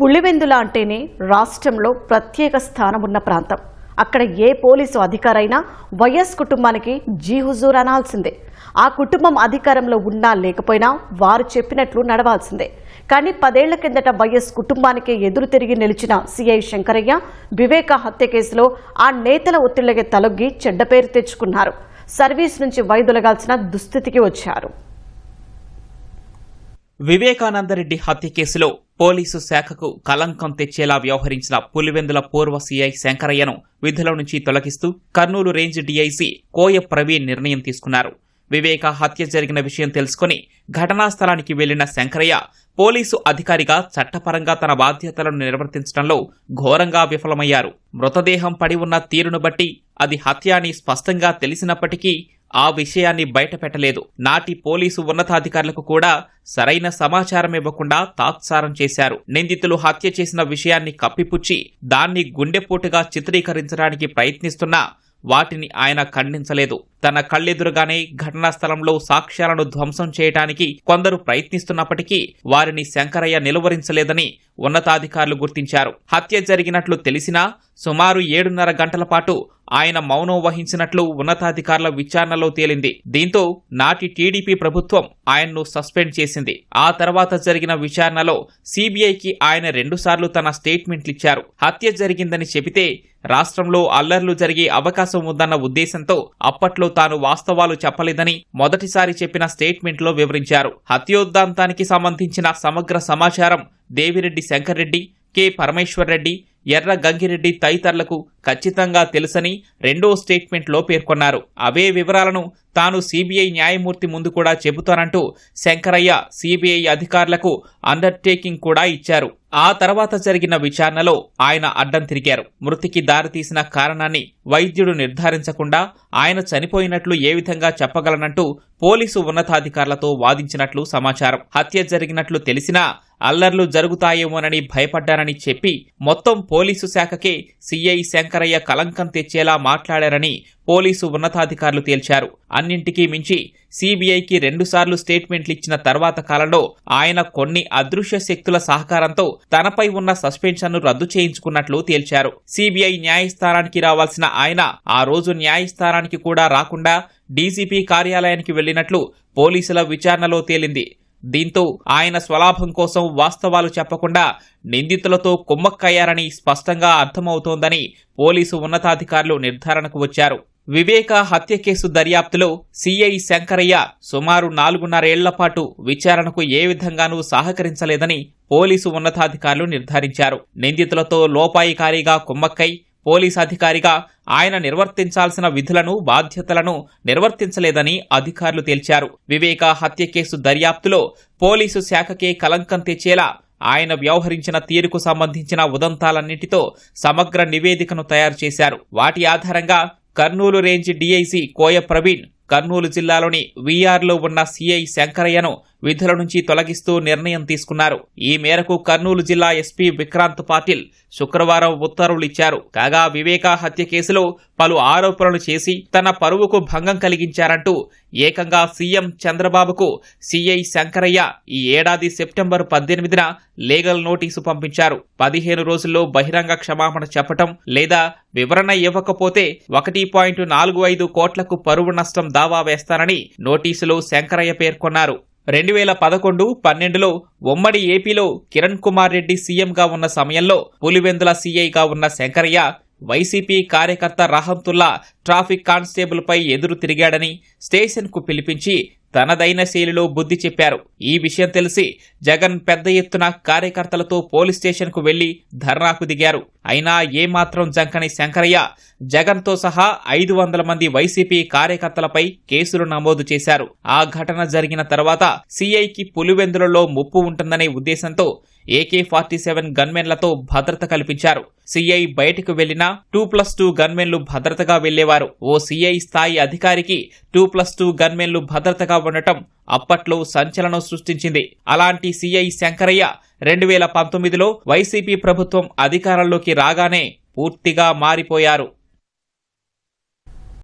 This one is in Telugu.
పులివెందుల అంటేనే రాష్ట్రంలో ప్రత్యేక స్థానం ఉన్న ప్రాంతం. అక్కడ ఏ పోలీసు అధికారైనా వైఎస్ కుటుంబానికి జీ హుజూర్ అనాల్సిందే. ఆ కుటుంబం అధికారంలో ఉన్నా లేకపోయినా వారు చెప్పినట్లు నడవాల్సిందే. కానీ పదేళ్ళ కిందట వైఎస్ కుటుంబానికే ఎదురు తిరిగి నిలిచిన సిఐ శంకరయ్య వివేక హత్య కేసులో ఆ నేతల ఒత్తిళ్ళకి తలొగ్గి చెడ్డ పేరు తెచ్చుకున్నారు. సర్వీస్ నుంచి వైదొలగాల్సిన దుస్థితికి వచ్చారు. వివేకానందరెడ్డి హత్య కేసులో పోలీసు శాఖకు కలంకం తెచ్చేలా వ్యవహరించిన పులివెందుల పూర్వ సీఐ శంకరయ్యను విధుల నుంచి తొలగిస్తూ కర్నూలు రేంజ్ డీఐసీ కోయ ప్రవీణ్ నిర్ణయం తీసుకున్నారు. వివేక హత్య జరిగిన విషయం తెలుసుకుని ఘటనా స్థలానికి వెళ్ళిన శంకరయ్య పోలీసు అధికారిగా చట్టపరంగా తన బాధ్యతలను నిర్వర్తించడంలో ఘోరంగా విఫలమయ్యారు. మృతదేహం పడి ఉన్న తీరును బట్టి అది హత్య అని స్పష్టంగా తెలిసినప్పటికీ ఆ విషయాన్ని బయటపెట్టలేదు. నాటి పోలీసు ఉన్నతాధికారులకు కూడా సరైన సమాచారం ఇవ్వకుండా తాత్సారం చేశారు. నిందితులు హత్య చేసిన విషయాన్ని కప్పిపుచ్చి దాన్ని గుండెపోటుగా చిత్రీకరించడానికి ప్రయత్నిస్తున్నా వాటిని ఆయన ఖండించలేదు. తన కళ్ళెదురుగానే ఘటనా స్థలంలో సాక్ష్యాలను ధ్వంసం చేయడానికి కొందరు ప్రయత్నిస్తున్నప్పటికీ వారిని శంకరయ్య నిలువరించలేదని ఉన్నతాధికారులు గుర్తించారు. హత్య జరిగినట్లు తెలిసినా సుమారు ఏడున్నర గంటల పాటు ఆయన మౌనం వహించినట్లు ఉన్నతాధికారుల విచారణలో తేలింది. దీంతో నాటి టీడీపీ ప్రభుత్వం ఆయన్ను సస్పెండ్ చేసింది. ఆ తర్వాత జరిగిన విచారణలో సీబీఐకి ఆయన రెండుసార్లు తన స్టేట్మెంట్లిచ్చారు. హత్య జరిగిందని చెబితే రాష్ట్రంలో అల్లర్లు జరిగే అవకాశం ఉందన్న ఉద్దేశంతో అప్పట్లో తాను వాస్తవాలు చెప్పలేదని మొదటిసారి చెప్పిన స్టేట్మెంట్లో వివరించారు. హత్యోద్దాంతానికి సంబంధించిన సమగ్ర సమాచారం దేవిరెడ్డి శంకర్రెడ్డి కె పరమేశ్వర్ రెడ్డి ఎర్ర గంగిరెడ్డి తదితరులకు ఖచ్చితంగా తెలుసని రెండో స్టేట్మెంట్లో పేర్కొన్నారు. అవే వివరాలను తాను సీబీఐ న్యాయమూర్తి ముందు కూడా చెబుతానంటూ శంకరయ్య సీబీఐ అధికారులకు అండర్టేకింగ్ కూడా ఇచ్చారు. ఆ తర్వాత జరిగిన విచారణలో ఆయన అడ్డం తిరిగారు. మృతికి దారితీసిన కారణాన్ని వైద్యుడు నిర్ధారించకుండా ఆయన చనిపోయినట్లు ఏ విధంగా చెప్పగలనంటూ పోలీసు ఉన్నతాధికారులతో వాదించినట్లు సమాచారం. హత్య జరిగినట్లు తెలిసినా అల్లర్లు జరుగుతాయేమోనని భయపడ్డారని చెప్పి మొత్తం పోలీసు శాఖకే సీఐ శంకరయ్య కలంకం తెచ్చేలా మాట్లాడారని పోలీసు ఉన్నతాధికారులు తేల్చారు. అన్నింటికీ మించి సీబీఐకి రెండుసార్లు స్టేట్మెంట్లు ఇచ్చిన తర్వాత కాలంలో ఆయన కొన్ని అదృశ్య శక్తుల సహకారంతో తనపై ఉన్న సస్పెన్షన్ను రద్దు చేయించుకున్నట్లు తేల్చారు. సీబీఐ న్యాయస్థానానికి రావాల్సిన ఆయన ఆ రోజు న్యాయస్థానానికి కూడా రాకుండా డీజీపీ కార్యాలయానికి వెళ్ళినట్లు పోలీసుల విచారణలో తేలింది. దీంతో ఆయన స్వలాభం కోసం వాస్తవాలు చెప్పకుండా నిందితులతో కుమ్మక్కయ్యారని స్పష్టంగా అర్థమవుతోందని పోలీసు ఉన్నతాధికారులు నిర్ధారణకు వచ్చారు. వివేక హత్య కేసు దర్యాప్తులో సీఐ శంకరయ్య సుమారు నాలుగున్నరేళ్ళ పాటు విచారణకు ఏ విధంగానూ సహకరించలేదని పోలీసు ఉన్నతాధికారులు నిర్ధారించారు. నిందితులతో లోపాయికారిగా కుమ్మక్కై పోలీస్ అధికారిగా ఆయన నిర్వర్తించాల్సిన విధులను బాధ్యతలను నిర్వర్తించలేదని అధికారులు తేల్చారు. వివేక హత్య కేసు దర్యాప్తులో పోలీసు శాఖకే కలంకం తెచ్చేలా ఆయన వ్యవహరించిన తీరుకు సంబంధించిన ఉదంతాలన్నింటితో సమగ్ర నివేదికను తయారు చేశారు. వాటి ఆధారంగా కర్నూలు రేంజ్ డీఐసీ కోయ ప్రవీణ్ కర్నూలు జిల్లాలోని వీఆర్లో ఉన్న సీఐ శంకరయ్యను విధుల నుంచి తొలగిస్తూ నిర్ణయం తీసుకున్నారు. ఈ మేరకు కర్నూలు జిల్లా ఎస్పీ విక్రాంత్ పాటిల్ శుక్రవారం ఉత్తర్వులిచ్చారు కాగా వివేకా హత్య కేసులో పలు ఆరోపణలు చేసి తన పరువుకు భంగం కలిగించారంటూ ఏకంగా సీఎం చంద్రబాబుకు సీఐ శంకరయ్య ఈ ఏడాది సెప్టెంబర్ పద్దెనిమిదిన లీగల్ నోటీసు పంపించారు. పదిహేను రోజుల్లో బహిరంగ క్షమాపణ చెప్పటం లేదా వివరణ ఇవ్వకపోతే ఒకటి పాయింట్ నాలుగు ఐదు కోట్లకు పరువు నష్టం దావా వేస్తానని నోటీసులో శంకరయ్య పేర్కొన్నారు. రెండు వేల పదకొండు పన్నెండులో ఉమ్మడి ఏపీలో కిరణ్ కుమార్ రెడ్డి సీఎంగా ఉన్న సమయంలో పులివెందుల సీఐగా ఉన్న శంకరయ్య వైసీపీ కార్యకర్త రహంతుల్లా ట్రాఫిక్ కానిస్టేబుల్పై ఎదురు తిరిగాడని స్టేషన్కు పిలిపించి తనదైన శైలిలో బుద్ధి చెప్పారు. ఈ విషయం తెలిసి జగన్ పెద్ద ఎత్తున కార్యకర్తలతో పోలీస్ స్టేషన్కు వెళ్ళి ధర్నాకు దిగారు. అయినా ఏమాత్రం జంకని శంకరయ్య జగన్తో సహా ఐదు వందల మంది వైసీపీ కార్యకర్తలపై కేసులు నమోదు చేశారు. ఆ ఘటన జరిగిన తర్వాత సీఐకి పులివెందులలో ముప్పు ఉంటుందనే ఉద్దేశంతో ఏకే ఫార్టీ సెవెన్ గన్మెన్లతో భద్రత కల్పించారు. సీఐ బయటకు వెళ్ళినా టూ ప్లస్ టూ గన్మెన్లు భద్రతగా వెళ్ళేవారు ఓ సీఐ స్థాయి అధికారికి టూ ప్లస్ టూ గన్మెన్లు భద్రతగా ఉండటం అప్పట్లో సంచలనం సృష్టించింది. అలాంటి సీఐ శంకరయ్య రెండు వేల పంతొమ్మిదిలో వైసీపీ ప్రభుత్వం అధికారంలోకి రాగానే పూర్తిగా మారిపోయారు.